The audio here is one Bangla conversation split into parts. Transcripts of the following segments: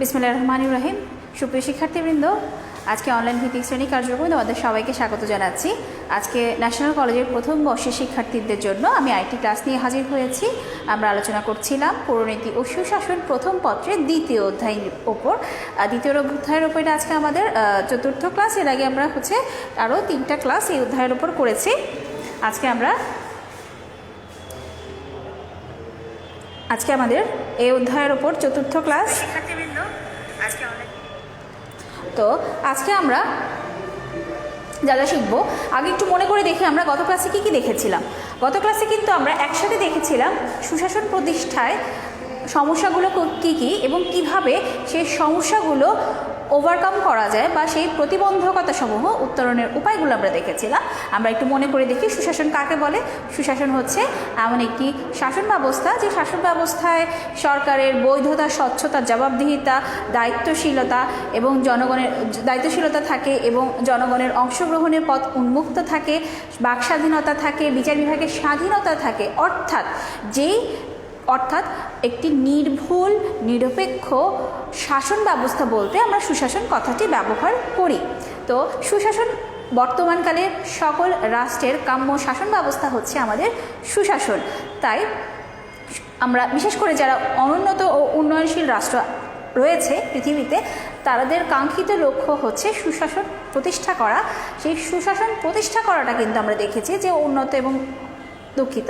বিসমিল্লাহ রহমান রহিম। সুপ্রিয় শিক্ষার্থীবৃন্দ, আজকে অনলাইন ভিত্তিক শ্রেণি কার্যক্রমে তোমাদের সবাইকে স্বাগত জানাচ্ছি। আজকে ন্যাশনাল কলেজের প্রথম বর্ষের শিক্ষার্থীদের জন্য আমি আইটি ক্লাস নিয়ে হাজির হয়েছি। আমরা আলোচনা করছিলাম পৌরনীতি ও সুশাসন প্রথম পত্রের দ্বিতীয় অধ্যায়ের ওপর। দ্বিতীয় অধ্যায়ের ওপর এটা আজকে আমাদের চতুর্থ ক্লাস এর আগে আমরা হচ্ছে আরও তিনটা ক্লাস এই অধ্যায়ের ওপর করেছি। আজকে আমরা আজকে আমাদের এই অধ্যায়ের ওপর চতুর্থ ক্লাস। তো আজকে আমরা যা যা শিখব আগে একটু মনে করে দেখি আমরা গত ক্লাসে কী কী দেখেছিলাম। গত ক্লাসে কিন্তু আমরা একসাথে দেখেছিলাম সুশাসন প্রতিষ্ঠায় সমস্যাগুলো কী কী এবং কীভাবে সেই সমস্যাগুলো ওভারকাম করা যায় বা সেই প্রতিবন্ধকতা সমূহ উত্তরণের উপায়গুলো আমরা দেখেছিলাম। আমরা একটু মনে করে দেখি সুশাসন কাকে বলে? সুশাসন হচ্ছে এমন একটি শাসন ব্যবস্থা, যে শাসন ব্যবস্থায় সরকারের বৈধতা, স্বচ্ছতা, জবাবদিহিতা, দায়িত্বশীলতা এবং জনগণের, দায়িত্বশীলতা থাকে এবং জনগণের অংশগ্রহণের পথ উন্মুক্ত থাকে বাক স্বাধীনতা থাকে, বিচার বিভাগের স্বাধীনতা থাকে। অর্থাৎ যেই অর্থাৎ একটি নির্ভুল, নিরপেক্ষ শাসন ব্যবস্থা বলতে আমরা সুশাসন কথাটি ব্যবহার করি। তো সুশাসন, বর্তমানকালে সকল রাষ্ট্রের কাম্য শাসন ব্যবস্থা হচ্ছে আমাদের সুশাসন। তাই আমরা, বিশেষ করে যারা অনুন্নত ও উন্নয়নশীল রাষ্ট্র রয়েছে পৃথিবীতে তাদের কাঙ্ক্ষিত লক্ষ্য হচ্ছে সুশাসন প্রতিষ্ঠা করা। সেই সুশাসন প্রতিষ্ঠা করাটা কিন্তু আমরা দেখেছি যে উন্নত এবং দুঃখিত।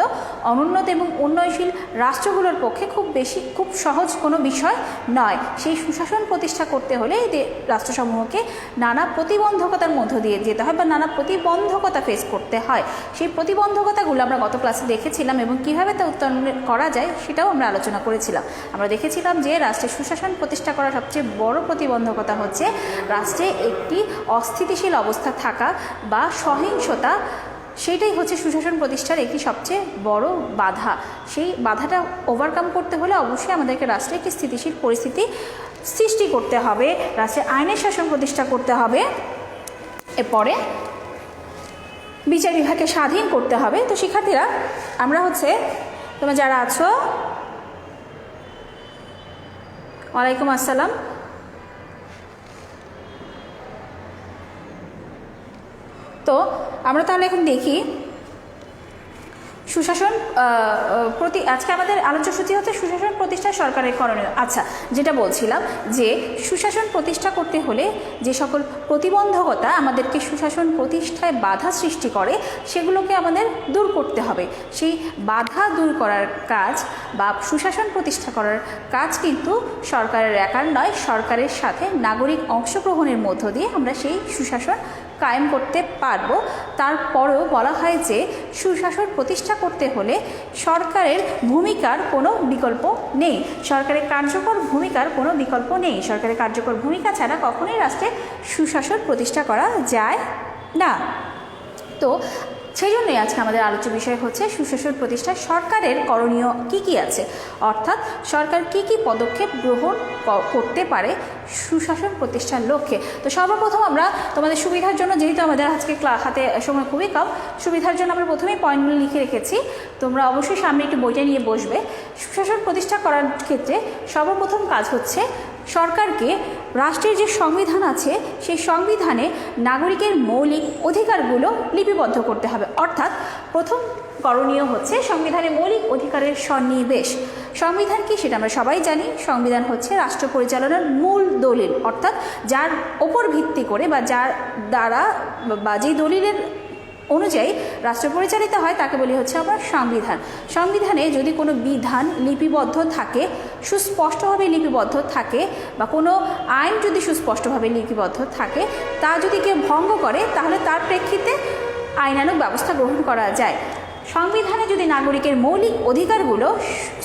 অনুন্নত এবং উন্নয়নশীল রাষ্ট্রগুলোর পক্ষে খুব বেশি, খুব সহজ কোনো বিষয় নয়। সেই সুশাসন প্রতিষ্ঠা করতে হলে এই রাষ্ট্রসমূহকে নানা প্রতিবন্ধকতার মধ্য দিয়ে যেতে হয় বা নানা প্রতিবন্ধকতা ফেস করতে হয়। সেই প্রতিবন্ধকতাগুলো আমরা গত ক্লাসে দেখেছিলাম এবং কীভাবে তা উত্তরণ করা যায় সেটাও আমরা আলোচনা করেছিলাম। আমরা দেখেছিলাম যে রাষ্ট্রে সুশাসন প্রতিষ্ঠা করার সবচেয়ে বড় প্রতিবন্ধকতা হচ্ছে রাষ্ট্রে একটি অস্থিতিশীল অবস্থা থাকা বা সহিংসতা সেটাই হচ্ছে সুশাসন প্রতিষ্ঠার একটি সবচেয়ে বড় বাধা। সেই বাধাটা ওভারকাম করতে হলে অবশ্যই আমাদেরকে রাষ্ট্রে একটি স্থিতিশীল পরিস্থিতি সৃষ্টি করতে হবে, রাষ্ট্রে আইনের শাসন প্রতিষ্ঠা করতে হবে। এরপরে বিচার বিভাগকে স্বাধীন করতে হবে। তো শিক্ষার্থীরা, আমরা হচ্ছে, তোমরা যারা আছো, ওয়ালাইকুম আসসালাম। তো আমরা তাহলে এখন দেখি। সুশাসন প্রতি আজকে আমাদের আলোচ্য সূচি হচ্ছে সুশাসন প্রতিষ্ঠা সরকারের করণীয়। আচ্ছা যেটা বলছিলাম যে সুশাসন প্রতিষ্ঠা করতে হলে যে সকল প্রতিবন্ধকতা আমাদেরকে সুশাসন প্রতিষ্ঠায় বাধা সৃষ্টি করে, সেগুলোকে আমাদের দূর করতে হবে। সেই বাধা দূর করার কাজ বা সুশাসন প্রতিষ্ঠা করার কাজ কিন্তু সরকারের একার নয়, সরকারের সাথে নাগরিক অংশগ্রহণের মধ্য দিয়ে আমরা সেই সুশাসন কায়েম করতে পারব। তারপরেও বলা হয় যে, সুশাসন প্রতিষ্ঠা করতে হলে সরকারের ভূমিকার কোনো বিকল্প নেই। সরকারের কার্যকর ভূমিকার কোনো বিকল্প নেই। সরকারের কার্যকর ভূমিকা ছাড়া কখনই রাষ্ট্রে সুশাসন প্রতিষ্ঠা করা যায় না। তো সেই জন্যই আজকে আমাদের আলোচ্য বিষয় হচ্ছে সুশাসন প্রতিষ্ঠায় সরকারের করণীয় কি কি আছে? অর্থাৎ সরকার কি কি পদক্ষেপ গ্রহণ করতে পারে সুশাসন প্রতিষ্ঠার লক্ষ্যে? তো সর্বপ্রথম আমরা তোমাদের সুবিধার জন্য, যেহেতু আমাদের আজকে হাতে সময় খুবই কম, সুবিধার জন্য আমরা প্রথমেই পয়েন্টগুলো লিখে রেখেছি। তোমরা অবশ্যই সামনে একটি বইটা নিয়ে বসবে। সুশাসন প্রতিষ্ঠা করার ক্ষেত্রে সর্বপ্রথম কাজ হচ্ছে সরকারকে রাষ্ট্রের যে সংবিধান আছে, সেই সংবিধানে নাগরিকের মৌলিক অধিকারগুলো লিপিবদ্ধ করতে হবে। অর্থাৎ প্রথম করণীয় হচ্ছে সংবিধানে মৌলিক অধিকারের সন্নিবেশ। সংবিধান কি সেটা আমরা সবাই জানি। সংবিধান হচ্ছে রাষ্ট্র পরিচালনার মূল দলিল। অর্থাৎ যার ওপর ভিত্তি করে বা যার দ্বারা বা যে দলিলের অনুযায়ী রাষ্ট্র পরিচালিত হয়, তাকে বলি হচ্ছে আমরা সংবিধান। সংবিধানে যদি কোনো বিধান লিপিবদ্ধ থাকে, সুস্পষ্টভাবে লিপিবদ্ধ থাকে বা কোনো আইন যদি সুস্পষ্টভাবে লিপিবদ্ধ থাকে, তা যদি কেউ ভঙ্গ করে, তাহলে তার প্রেক্ষিতে আইনানুগ ব্যবস্থা গ্রহণ করা যায়। সংবিধানে যদি নাগরিকের মৌলিক অধিকারগুলো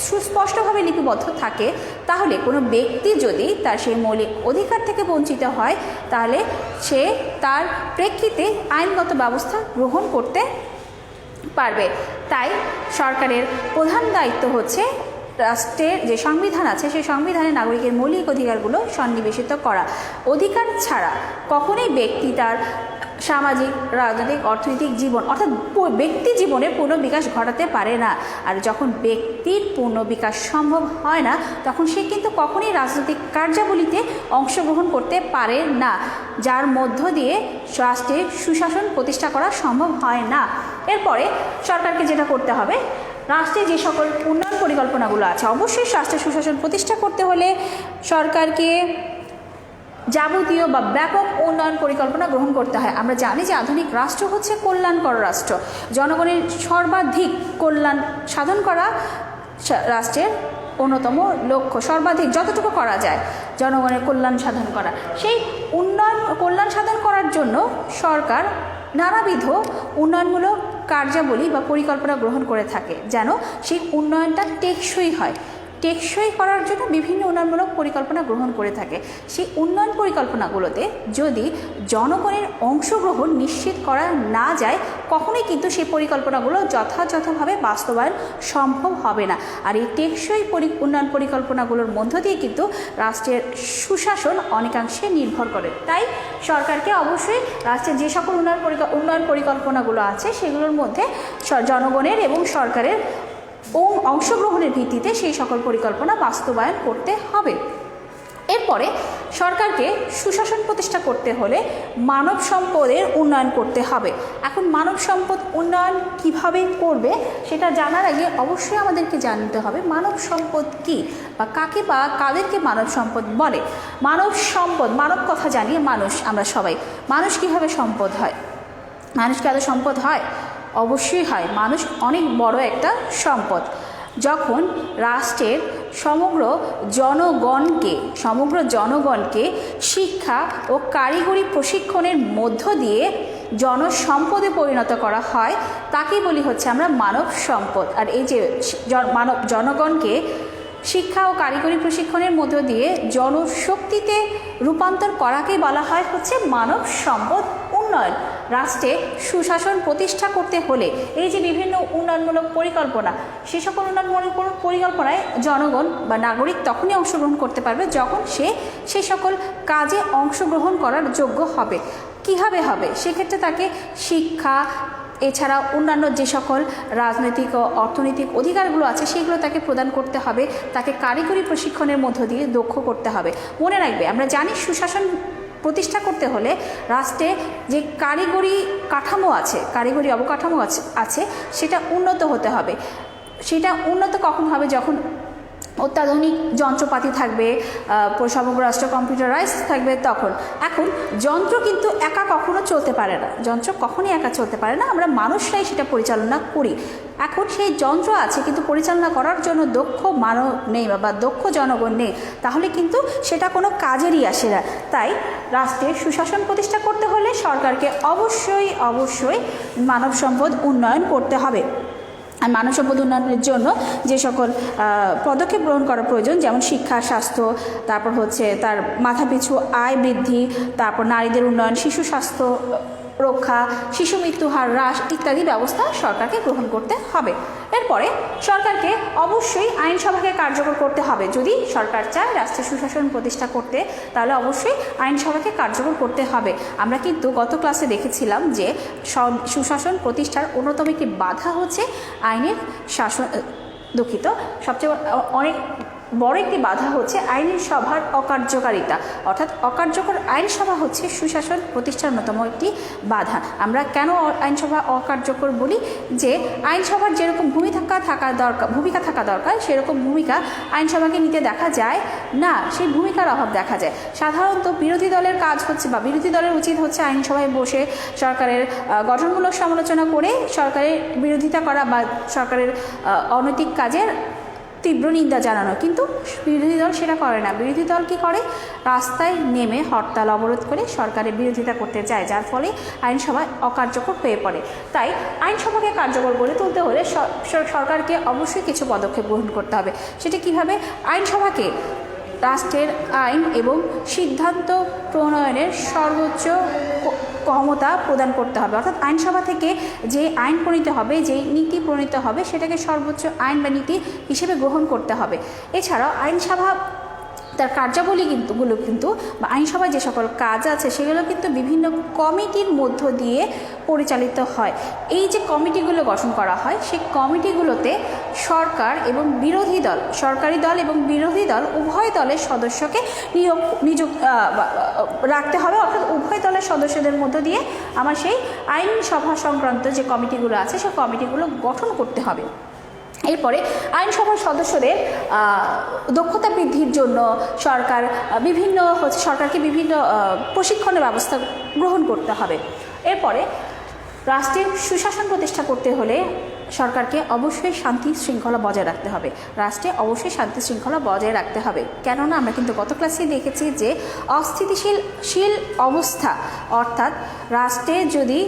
সুস্পষ্টভাবে লিপিবদ্ধ থাকে, তাহলে কোনো ব্যক্তি যদি তার সেই মৌলিক অধিকার থেকে বঞ্চিত হয়, তাহলে সে তার প্রেক্ষিতে আইনগত ব্যবস্থা গ্রহণ করতে পারবে। তাই সরকারের প্রধান দায়িত্ব হচ্ছে রাষ্ট্রের যে সংবিধান আছে, সেই সংবিধানে নাগরিকের মৌলিক অধিকারগুলো সন্নিবেশিত করা। অধিকার ছাড়া কখনোই ব্যক্তি তার সামাজিক, রাজনৈতিক, অর্থনৈতিক জীবন, অর্থাৎ ব্যক্তি জীবনের পূর্ণ বিকাশ ঘটাতে পারে না। আর যখন ব্যক্তির পূর্ণ বিকাশ সম্ভব হয় না, তখন সে কিন্তু কখনই রাজনৈতিক কার্যাবলীতে অংশগ্রহণ করতে পারে না, যার মধ্য দিয়ে রাষ্ট্রে সুশাসন প্রতিষ্ঠা করা সম্ভব হয় না। এরপরে সরকারকে যেটা করতে হবে, রাষ্ট্রে যে সকল উন্নয়ন পরিকল্পনাগুলো আছে, অবশ্যই রাষ্ট্রের সুশাসন প্রতিষ্ঠা করতে হলে সরকারকে যাবতীয় বা ব্যাপক উন্নয়ন পরিকল্পনা গ্রহণ করতে হয়। আমরা জানি যে আধুনিক রাষ্ট্র হচ্ছে কল্যাণকর রাষ্ট্র। জনগণের সর্বাধিক কল্যাণ সাধন করা রাষ্ট্রের অন্যতম লক্ষ্য। সর্বাধিক যতটুকু করা যায় জনগণের কল্যাণ সাধন করা। সেই উন্নয়ন, কল্যাণ সাধন করার জন্য সরকার নানাবিধ উন্নয়নমূলক কার্যাবলী বা পরিকল্পনা গ্রহণ করে থাকে যেন সেই উন্নয়নটা টেকসই হয়। টেকসই করার জন্য বিভিন্ন উন্নয়নমূলক পরিকল্পনা গ্রহণ করে থাকে। সেই উন্নয়ন পরিকল্পনাগুলোতে যদি জনগণের অংশগ্রহণ নিশ্চিত করা না যায়, কখনোই কিন্তু সেই পরিকল্পনাগুলো যথাযথভাবে বাস্তবায়ন সম্ভব হবে না। আর এই টেকসই পরি, উন্নয়ন পরিকল্পনাগুলোর মধ্য দিয়ে কিন্তু রাষ্ট্রের সুশাসন অনেকাংশে নির্ভর করে। তাই সরকারকে অবশ্যই রাষ্ট্রের যে সকল উন্নয়ন উন্নয়ন পরিকল্পনাগুলো আছে, সেগুলোর মধ্যে জনগণের এবং সরকারের অংশগ্রহণের ভিত্তিতে সেই সকল পরিকল্পনা বাস্তবায়ন করতে হবে। এরপরে সরকারকে সুশাসন প্রতিষ্ঠা করতে হলে মানব সম্পদের উন্নয়ন করতে হবে। এখন মানব সম্পদ উন্নয়ন কীভাবে করবে সেটা জানার আগে অবশ্যই আমাদেরকে জানতে হবে মানব সম্পদ কি বা কাকে বা কাদেরকে মানব সম্পদ বলে? মানব সম্পদ, মানব কথা জানিয়ে মানুষ, আমরা সবাই, মানুষ কীভাবে সম্পদ হয়? মানুষ কি সম্পদ হয়? অবশ্যই হয়। মানুষ অনেক বড় একটা সম্পদ। যখন রাষ্ট্রের সমগ্র জনগণকে সমগ্র জনগণকে শিক্ষা ও কারিগরি প্রশিক্ষণের মধ্য দিয়ে জনসম্পদে পরিণত করা হয়, তাকেই বলি হচ্ছে আমরা মানব সম্পদ। আর এই যে মানব জনগণকে শিক্ষা ও কারিগরি প্রশিক্ষণের মধ্য দিয়ে জনশক্তিতে রূপান্তর করাকেই বলা হয় হচ্ছে মানব সম্পদ। উন্নয়ন রাষ্ট্রে সুশাসন প্রতিষ্ঠা করতে হলে এই যে বিভিন্ন উন্নয়নমূলক পরিকল্পনা, সে সকল উন্নয়নমূলক পরিকল্পনায় জনগণ বা নাগরিক তখনই অংশগ্রহণ করতে পারবে যখন সে সে সকল কাজে অংশগ্রহণ করার যোগ্য হবে। কীভাবে হবে? সেক্ষেত্রে তাকে শিক্ষা এছাড়া অন্যান্য যে সকল রাজনৈতিক ও অর্থনৈতিক অধিকারগুলো আছে, সেগুলো তাকে প্রদান করতে হবে। তাকে কারিগরি প্রশিক্ষণের মধ্য দিয়ে দক্ষ করতে হবে। মনে রাখবে, আমরা জানি সুশাসন প্রতিষ্ঠা করতে হলে রাষ্ট্রে যে কারিগরি কাঠামো আছে, কারিগরি অবকাঠামো আছে সেটা উন্নত হতে হবে। সেটা উন্নত কখন হবে? যখন অত্যাধুনিক যন্ত্রপাতি থাকবে সমগ্র রাষ্ট্র কম্পিউটারাইজ থাকবে তখন। এখন যন্ত্র কিন্তু একা কখনো চলতে পারে না। যন্ত্র কখনই একা চলতে পারে না। আমরা মানুষরাই সেটা পরিচালনা করি। এখন সেই যন্ত্র আছে কিন্তু পরিচালনা করার জন্য দক্ষ মানব নেই বা দক্ষ জনগণ নেই। তাহলে কিন্তু সেটা কোনো কাজেরই আসে না। তাই রাষ্ট্রে সুশাসন প্রতিষ্ঠা করতে হলে সরকারকে অবশ্যই অবশ্যই মানব সম্পদ উন্নয়ন করতে হবে। মানব সম্পদ উন্নয়নের জন্য যে সকল পদক্ষেপ গ্রহণ করা প্রয়োজন, যেমন শিক্ষা, স্বাস্থ্য, তারপর হচ্ছে তার মাথাপিছু আয় বৃদ্ধি, তারপর নারীদের উন্নয়ন, শিশু স্বাস্থ্য রক্ষা, শিশু মৃত্যু হার হ্রাস ইত্যাদি ব্যবস্থা সরকারকে গ্রহণ করতে হবে। এরপরে সরকারকে অবশ্যই আইনসভাকে কার্যকর করতে হবে। যদি সরকার চায় রাষ্ট্রের সুশাসন প্রতিষ্ঠা করতে, তাহলে অবশ্যই আইনসভাকে কার্যকর করতে হবে। আমরা কিন্তু গত ক্লাসে দেখেছিলাম যে সুশাসন প্রতিষ্ঠার অন্যতম একটি বাধা হচ্ছে আইনের শাসন, দুঃখিত, সবচেয়ে অনেক বড় একটি বাধা হচ্ছে আইনের সভার অকার্যকারিতা। অর্থাৎ অকার্যকর আইনসভা হচ্ছে সুশাসন প্রতিষ্ঠার অন্যতম একটি বাধা। আমরা কেন আইনসভা অকার্যকর বলি? যে আইনসভার যেরকম ভূমিকা থাকা দরকার, ভূমিকা থাকা দরকার, সেরকম ভূমিকা আইনসভাকে নিতে দেখা যায় না, সেই ভূমিকার অভাব দেখা যায়। সাধারণত বিরোধী দলের কাজ হচ্ছে বা বিরোধী দলের উচিত হচ্ছে আইনসভায় বসে সরকারের গঠনমূলক সমালোচনা করে সরকারের বিরোধিতা করা বা সরকারের অনৈতিক কাজের তীব্র নিন্দা জানানো। কিন্তু বিরোধী দল সেটা করে না। বিরোধী দল কি করে? রাস্তায় নেমে হরতাল অবরোধ করে সরকারের বিরোধিতা করতে চায়, যার ফলে আইনসভা অকার্যকর হয়ে পড়ে। তাই আইনসভাকে কার্যকর করে তুলতে হলে সরকারকে অবশ্যই কিছু পদক্ষেপ গ্রহণ করতে হবে। সেটা কীভাবে? আইনসভাকে রাষ্ট্রের আইন এবং সিদ্ধান্ত প্রণয়নের সর্বোচ্চ ক্ষমতা প্রদান করতে হবে। অর্থাৎ আইনসভা থেকে যে আইন প্রণীত হবে, যে নীতি প্রণীত হবে, সেটাকে সর্বোচ্চ আইন বা নীতি হিসেবে গ্রহণ করতে হবে। এছাড়াও আইনসভা তার কার্যাবলী কিন্তু, গুলো কিন্তু, বা আইনসভায় যে সকল কাজ আছে, সেগুলো কিন্তু বিভিন্ন কমিটির মধ্য দিয়ে পরিচালিত হয়। এই যে কমিটিগুলো গঠন করা হয়, সেই কমিটিগুলোতে সরকার এবং বিরোধী দল, সরকারি দল এবং বিরোধী দল, উভয় দলের সদস্যকে নিয়োগ বা- রাখতে হবে। অর্থাৎ উভয় দলের সদস্যদের মধ্য দিয়ে আমার সেই আইনসভা সংক্রান্ত যে কমিটিগুলো আছে, সেই কমিটিগুলো গঠন করতে হবে। এরপরে আইনসভার সদস্যদের দক্ষতা বৃদ্ধির জন্য সরকার বিভিন্ন হচ্ছে সরকারকে বিভিন্ন প্রশিক্ষণের ব্যবস্থা গ্রহণ করতে হবে। এরপরে রাষ্ট্রের সুশাসন প্রতিষ্ঠা করতে হলে সরকারকে অবশ্যই শান্তি শৃঙ্খলা বজায় রাখতে হবে। রাষ্ট্রে অবশ্যই শান্তি শৃঙ্খলা বজায় রাখতে হবে। কেননা, আমরা কিন্তু গত ক্লাসেই দেখেছি যে অস্থিতিশীল, শীল অবস্থা, অর্থাৎ রাষ্ট্রে যদি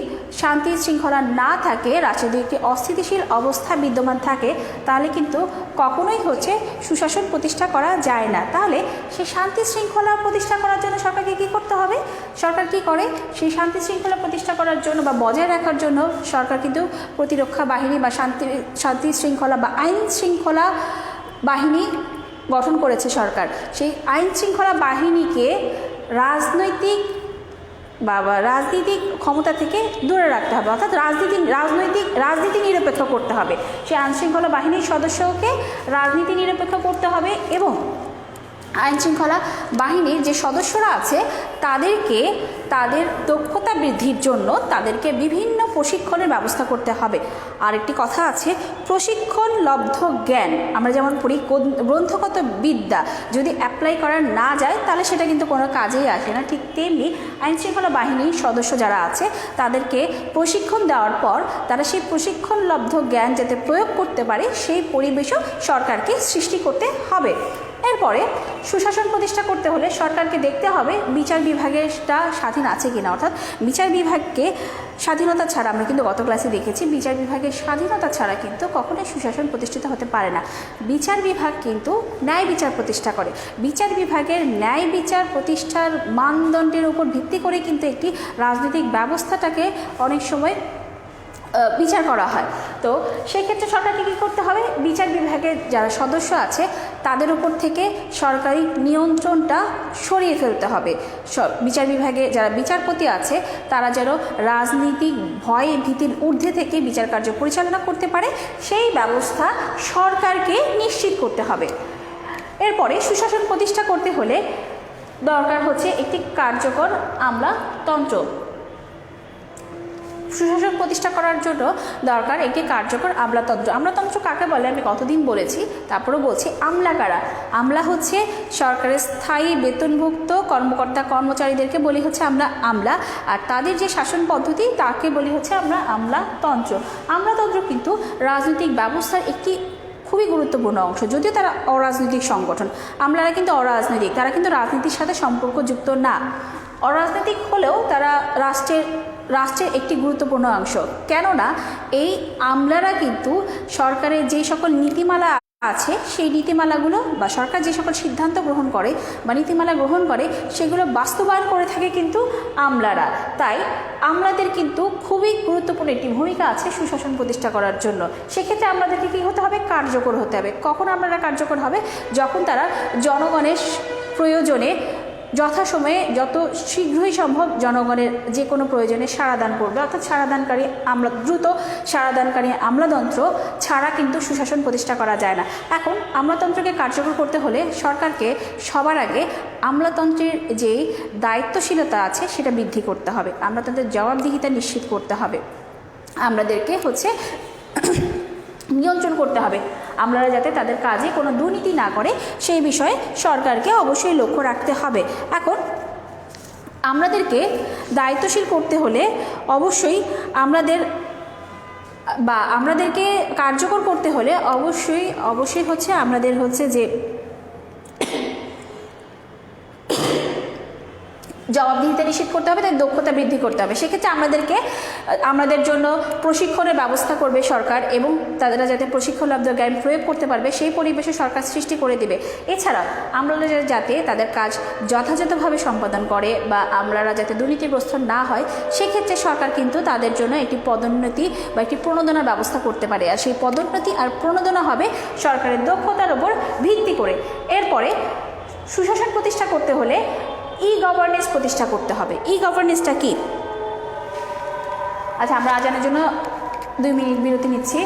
শান্তি শৃঙ্খলা না থাকে, রাষ্ট্রে যদি একটি অস্থিতিশীল অবস্থা বিদ্যমান থাকে, তাহলে কিন্তু কখনোই হচ্ছে সুশাসন প্রতিষ্ঠা করা যায় না। তাহলে সেই শান্তি শৃঙ্খলা প্রতিষ্ঠা করার জন্য সরকারকে কী করতে হবে? সরকার কি করে? সেই শান্তি শৃঙ্খলা প্রতিষ্ঠা করার জন্য বা বজায় রাখার জন্য সরকার কিন্তু প্রতিরক্ষা বাহিনী বা শান্তি শান্তি শৃঙ্খলা বা আইন শৃঙ্খলা বাহিনী গঠন করেছে সরকার। সেই আইন শৃঙ্খলা বাহিনীকে রাজনৈতিক বা রাজনৈতিক ক্ষমতা থেকে দূরে রাখতে হবে। অর্থাৎ রাজনীতি, রাজনৈতিক, রাজনীতি নিরপেক্ষ করতে হবে। সেই আইনশৃঙ্খলা বাহিনীর সদস্যকে রাজনীতি নিরপেক্ষ করতে হবে এবং আইনশৃঙ্খলা বাহিনীর যে সদস্যরা আছে, তাদেরকে তাদের দক্ষতা বৃদ্ধির জন্য তাদেরকে বিভিন্ন প্রশিক্ষণের ব্যবস্থা করতে হবে। আরেকটি কথা আছে, প্রশিক্ষণ লব্ধ জ্ঞান। আমরা যেমন পড়ি গ্রন্থগত বিদ্যা যদি অ্যাপ্লাই করা না যায়, তাহলে সেটা কিন্তু কোনো কাজেই আসে না। ঠিক তেমনি আইনশৃঙ্খলা বাহিনীর সদস্য যারা আছে, তাদেরকে প্রশিক্ষণ দেওয়ার পর তারা সেই প্রশিক্ষণ লব্ধ জ্ঞান যাতে প্রয়োগ করতে পারে, সেই পরিবেশও সরকারকে সৃষ্টি করতে হবে। এরপরে সুশাসন প্রতিষ্ঠা করতে হলে সরকারকে দেখতে হবে বিচার বিভাগেরটা স্বাধীন আছে কিনা। অর্থাৎ বিচার বিভাগকে স্বাধীনতা ছাড়া, আমরা কিন্তু গত ক্লাসে দেখেছি, বিচার বিভাগের স্বাধীনতা ছাড়া কিন্তু কখনোই সুশাসন প্রতিষ্ঠিত হতে পারে না। বিচার বিভাগ কিন্তু ন্যায় বিচার প্রতিষ্ঠা করে। বিচার বিভাগের ন্যায় বিচার প্রতিষ্ঠার মানদণ্ডের উপর ভিত্তি করে কিন্তু একটি রাজনৈতিক ব্যবস্থাটাকে অনেক সময় বিচার করা হয়। তো সেক্ষেত্রে সরকারকে কী করতে হবে? বিচার বিভাগের যারা সদস্য আছে, তাদের উপর থেকে সরকারি নিয়ন্ত্রণটা সরিয়ে ফেলতে হবে। বিচার বিভাগে যারা বিচারপতি আছে, তারা যেন রাজনীতিক ভয় ভীতির ঊর্ধ্বে থেকে বিচার কার্য পরিচালনা করতে পারে, সেই ব্যবস্থা সরকারকে নিশ্চিত করতে হবে। এরপরে সুশাসন প্রতিষ্ঠা করতে হলে দরকার হচ্ছে একটি কার্যকর আমলাতন্ত্র সুশাসন প্রতিষ্ঠা করার জন্য দরকার একটি কার্যকর আমলাতন্ত্র। আমলাতন্ত্র কাকে বলে? আমি কতদিন বলেছি, তারপরেও বলছি আমলা কারা? আমলা হচ্ছে সরকারের স্থায়ী বেতনভুক্ত কর্মকর্তা কর্মচারীদেরকে বলি হচ্ছে আমরা আমলা, আর তাদের যে শাসন পদ্ধতি তাকে বলি হচ্ছে আমরা আমলাতন্ত্র। আমলাতন্ত্র কিন্তু রাজনৈতিক ব্যবস্থার একটি খুবই গুরুত্বপূর্ণ অংশ, যদিও তারা অরাজনৈতিক সংগঠন। আমলারা কিন্তু অরাজনৈতিক, তারা কিন্তু রাজনীতির সাথে সম্পর্কযুক্ত না। অরাজনৈতিক হলেও তারা রাষ্ট্রের রাষ্ট্রের একটি গুরুত্বপূর্ণ অংশ। কেননা, এই আমলারা কিন্তু সরকারের যে সকল নীতিমালা আছে, সেই নীতিমালাগুলো বা সরকার যে সকল সিদ্ধান্ত গ্রহণ করে বা নীতিমালা গ্রহণ করে, সেগুলো বাস্তবায়ন করে থাকে কিন্তু আমলারা। তাই আমলাদের কিন্তু খুবই গুরুত্বপূর্ণ একটি ভূমিকা আছে সুশাসন প্রতিষ্ঠা করার জন্য। সেক্ষেত্রে আমাদেরকে কী হতে হবে? কার্যকর হতে হবে। কখন আমলারা কার্যকর হবে? যখন তারা জনগণের প্রয়োজনে যথাসময়ে যত শীঘ্রই সম্ভব জনগণের যে কোনো প্রয়োজনে সাড়াদান করবে। অর্থাৎ সাড়াদানকারী আমলা, দ্রুত সাড়াদানকারী আমলাতন্ত্র ছাড়া কিন্তু সুশাসন প্রতিষ্ঠা করা যায় না। এখন আমলাতন্ত্রকে কার্যকর করতে হলে সরকারকে সবার আগে আমলাতন্ত্রের যে দায়িত্বশীলতা আছে সেটা বৃদ্ধি করতে হবে। আমলাতন্ত্রের জবাবদিহিতা নিশ্চিত করতে হবে। আমাদেরকে হচ্ছে নিয়ন্ত্রণ করতে হবে। আমরা যাতে তাদের কাজে কোনো দুর্নীতি না করে, সেই বিষয়ে সরকারকে অবশ্যই লক্ষ্য রাখতে হবে। এখন আমাদেরকে দায়িত্বশীল করতে হলে অবশ্যই আমাদের বা আমাদেরকে কার্যকর করতে হলে অবশ্যই অবশ্যই হচ্ছে আমাদের হচ্ছে যে জবাবদিহিতা নিশ্চিত করতে হবে, তাই দক্ষতা বৃদ্ধি করতে হবে। সেক্ষেত্রে আমাদেরকে, আমাদের জন্য প্রশিক্ষণের ব্যবস্থা করবে সরকার এবং তারা যাতে প্রশিক্ষণ লব্ধ জ্ঞান প্রয়োগ করতে পারবে, সেই পরিবেশে সরকার সৃষ্টি করে দিবে। এছাড়া আমলারা যাতে তাদের কাজ যথাযথভাবে সম্পাদন করে বা আমলারা যাতে দুর্নীতিগ্রস্ত না হয়, সেক্ষেত্রে সরকার কিন্তু তাদের জন্য একটি পদোন্নতি বা একটি প্রণোদনার ব্যবস্থা করতে পারে। আর সেই পদোন্নতি আর প্রণোদনা হবে সরকারের দক্ষতার উপর ভিত্তি করে। এরপরে সুশাসন প্রতিষ্ঠা করতে হলে ই গভর্নেন্স প্রতিষ্ঠা করতে হবে। ই গভর্নেন্সটা কি? আচ্ছা আমরা আজানের জন্য দুই মিনিট বিরতি নিচ্ছি।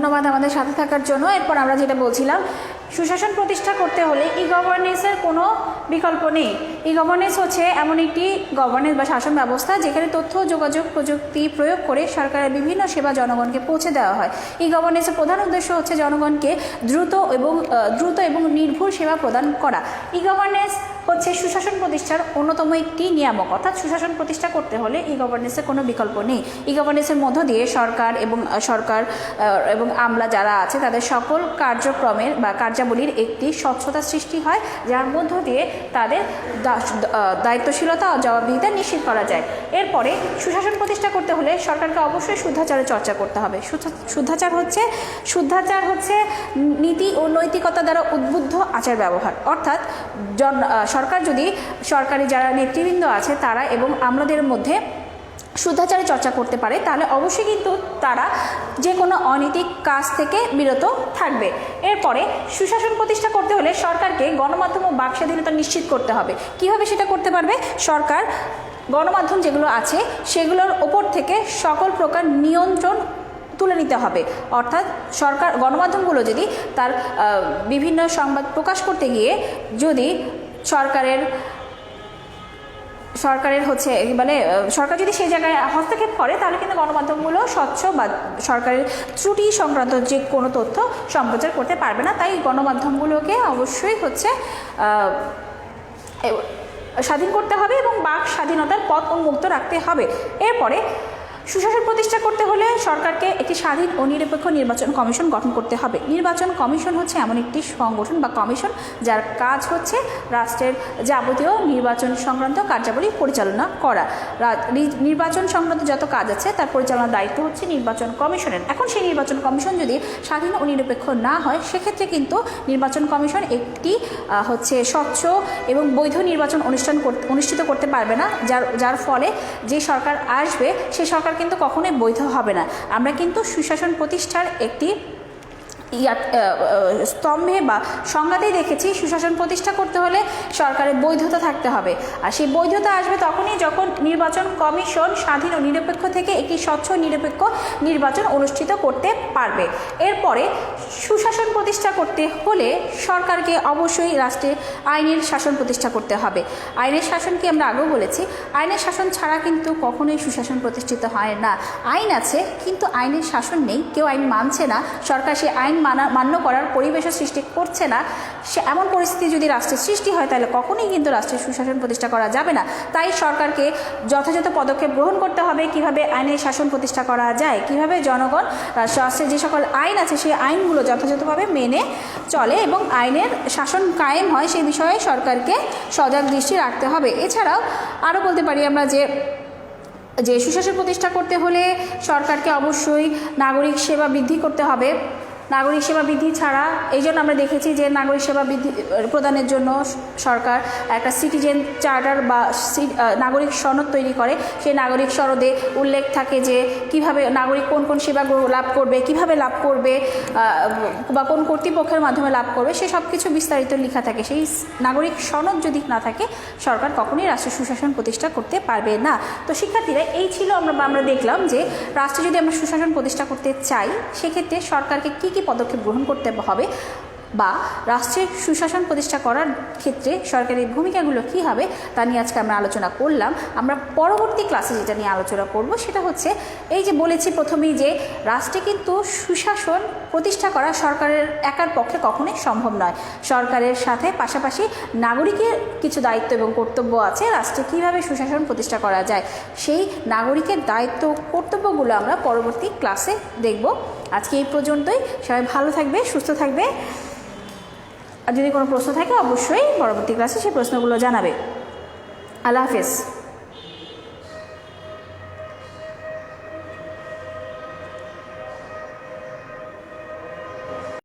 ধন্যবাদ আমাদের সাথে থাকার জন্য। এরপর আমরা যেটা বলছিলাম, সুশাসন প্রতিষ্ঠা করতে হলে ই গভর্নেন্সের কোনো বিকল্প নেই। ই গভর্নেন্স হচ্ছে এমন একটি গভর্নেন্স বা শাসন ব্যবস্থা যেখানে তথ্য, যোগাযোগ, প্রযুক্তি প্রয়োগ করে সরকারের বিভিন্ন সেবা জনগণকে পৌঁছে দেওয়া হয়। ই গভর্নেন্সের প্রধান উদ্দেশ্য হচ্ছে জনগণকে দ্রুত এবং দ্রুত এবং নির্ভুল সেবা প্রদান করা। ই গভর্নেন্স হচ্ছে সুশাসন প্রতিষ্ঠার অন্যতম একটি নিয়ামক। অর্থাৎ সুশাসন প্রতিষ্ঠা করতে হলে ই গভর্নেন্সের কোনো বিকল্প নেই। ই গভর্নেন্সের মধ্য দিয়ে সরকার এবং সরকার এবং আমলা যারা আছে, তাদের সকল কার্যক্রমের বা কার্যাবলীর একটি স্বচ্ছতা সৃষ্টি হয়, যার মধ্য দিয়ে তাদের দায়িত্বশীলতা ও জবাবদিহিতা নিশ্চিত করা যায়। এরপরে সুশাসন প্রতিষ্ঠা করতে হলে সরকারকে অবশ্যই শুদ্ধাচারের চর্চা করতে হবে। শুদ্ধাচার হচ্ছে শুদ্ধাচার হচ্ছে নীতি ও নৈতিকতা দ্বারা উদ্বুদ্ধ আচার ব্যবহার। অর্থাৎ জন সরকার যদি সরকারি যারা নেতৃবৃন্দ আছে তারা এবং আমলাদের মধ্যে শুদ্ধাচারে চর্চা করতে পারে, তাহলে অবশ্যই কিন্তু তারা যে কোনো অনৈতিক কাজ থেকে বিরত থাকবে। এরপরে সুশাসন প্রতিষ্ঠা করতে হলে সরকারকে গণমাধ্যম ও বাক স্বাধীনতা নিশ্চিত করতে হবে। কীভাবে সেটা করতে পারবে? সরকার গণমাধ্যম যেগুলো আছে সেগুলোর ওপর থেকে সকল প্রকার নিয়ন্ত্রণ তুলে নিতে হবে। অর্থাৎ সরকার গণমাধ্যমগুলো যদি তার বিভিন্ন সংবাদ প্রকাশ করতে গিয়ে যদি সরকারের সরকারের হচ্ছে মানে সরকার যদি সেই জায়গায় হস্তক্ষেপ করে, তাহলে কিন্তু গণমাধ্যমগুলো স্বচ্ছ বা সরকারের ত্রুটি সংক্রান্ত যে কোনো তথ্য সম্প্রচার করতে পারবে না। তাই গণমাধ্যমগুলোকে অবশ্যই হচ্ছে স্বাধীন করতে হবে এবং বাক স্বাধীনতার পথ উন্মুক্ত রাখতে হবে। এরপরে সুশাসন প্রতিষ্ঠা করতে হলে সরকারকে একটি স্বাধীন ও নিরপেক্ষ নির্বাচন কমিশন গঠন করতে হবে। নির্বাচন কমিশন হচ্ছে এমন একটি সংগঠন বা কমিশন যার কাজ হচ্ছে রাষ্ট্রের যাবতীয় নির্বাচন সংক্রান্ত কার্যাবলী পরিচালনা করা। নির্বাচন সংক্রান্ত যত কাজ আছে, তার পরিচালনার দায়িত্ব হচ্ছে নির্বাচন কমিশনের। এখন সেই নির্বাচন কমিশন যদি স্বাধীন ও নিরপেক্ষ না হয়, সেক্ষেত্রে কিন্তু নির্বাচন কমিশন একটি হচ্ছে স্বচ্ছ এবং বৈধ নির্বাচন অনুষ্ঠান অনুষ্ঠিত করতে পারবে না। যার যার ফলে যে সরকার আসবে, সে সরকার কিন্তু কখনোই বৈধ হবে না। আমরা কিন্তু সুশাসন প্রতিষ্ঠার একটি স্তম্ভে বা সংজ্ঞাতেই দেখেছি, সুশাসন প্রতিষ্ঠা করতে হলে সরকারের বৈধতা থাকতে হবে। আর সেই বৈধতা আসবে তখনই যখন নির্বাচন কমিশন স্বাধীন ও নিরপেক্ষ থেকে একটি স্বচ্ছ নিরপেক্ষ নির্বাচন অনুষ্ঠিত করতে পারবে। এরপরে সুশাসন প্রতিষ্ঠা করতে হলে সরকারকে অবশ্যই রাষ্ট্রে আইনের শাসন প্রতিষ্ঠা করতে হবে। আইনের শাসন কি আমরা আগেও বলেছি আইনের শাসন ছাড়া কিন্তু কখনোই সুশাসন প্রতিষ্ঠিত হয় না। আইন আছে কিন্তু আইনের শাসন নেই কেউ আইন মানছে না সরকার সেই আইন মানা মান্য করার পরিবেশের সৃষ্টি করছে না। সে এমন পরিস্থিতি যদি রাষ্ট্রের সৃষ্টি হয় তাহলে কখনোই কিন্তু রাষ্ট্রের সুশাসন প্রতিষ্ঠা করা যাবে না। তাই সরকারকে যথাযথ পদক্ষেপ গ্রহণ করতে হবে কীভাবে আইনের শাসন প্রতিষ্ঠা করা যায় কীভাবে জনগণ আহ, রাষ্ট্রের যে সকল আইন আছে, সেই আইনগুলো যথাযথভাবে মেনে চলে এবং আইনের শাসন কায়েম হয়, সেই বিষয়ে সরকারকে সজাগ দৃষ্টি রাখতে হবে। এছাড়াও আরও বলতে পারি আমরা যে যে সুশাসন প্রতিষ্ঠা করতে হলে সরকারকে অবশ্যই নাগরিক সেবা বৃদ্ধি করতে হবে। নাগরিক সেবা বৃদ্ধি ছাড়া, এই জন্য আমরা দেখেছি যে নাগরিক সেবা বৃদ্ধি প্রদানের জন্য সরকার একটা সিটিজেন চার্টার বা নাগরিক সনদ তৈরি করে। সেই নাগরিক সনদে উল্লেখ থাকে যে কীভাবে নাগরিক কোন কোন সেবা লাভ করবে, কীভাবে লাভ করবে বা কোন কর্তৃপক্ষের মাধ্যমে লাভ করবে, সে সব কিছু বিস্তারিত লেখা থাকে। সেই নাগরিক সনদ যদি না থাকে, সরকার কখনোই রাষ্ট্র সুশাসন প্রতিষ্ঠা করতে পারবে না। তো শিক্ষার্থীরা, এই ছিল আমরা আমরা দেখলাম যে রাষ্ট্রে যদি আমরা সুশাসন প্রতিষ্ঠা করতে চাই, সেক্ষেত্রে সরকারকে কী কী কী পদক্ষেপ গ্রহণ করতে হবে বা রাষ্ট্রের সুশাসন প্রতিষ্ঠা করার ক্ষেত্রে সরকারের ভূমিকাগুলো কী হবে তা নিয়ে আজকে আমরা আলোচনা করলাম। আমরা পরবর্তী ক্লাসে যেটা নিয়ে আলোচনা করব সেটা হচ্ছে এই যে বলেছি প্রথমেই যে রাষ্ট্রে কিন্তু সুশাসন প্রতিষ্ঠা করা সরকারের একার পক্ষে কখনোই সম্ভব নয়। সরকারের সাথে পাশাপাশি নাগরিকের কিছু দায়িত্ব এবং কর্তব্য আছে। রাষ্ট্রে কীভাবে সুশাসন প্রতিষ্ঠা করা যায়, সেই নাগরিকের দায়িত্ব, কর্তব্যগুলো আমরা পরবর্তী ক্লাসে দেখব। আজকে এই পর্যন্তই। সবাই ভালো থাকবে, সুস্থ থাকবে। আর যদি কোনো প্রশ্ন থাকে, অবশ্যই পরবর্তী ক্লাসে সেই প্রশ্নগুলো জানাবে। আল্লাহ হাফেজ।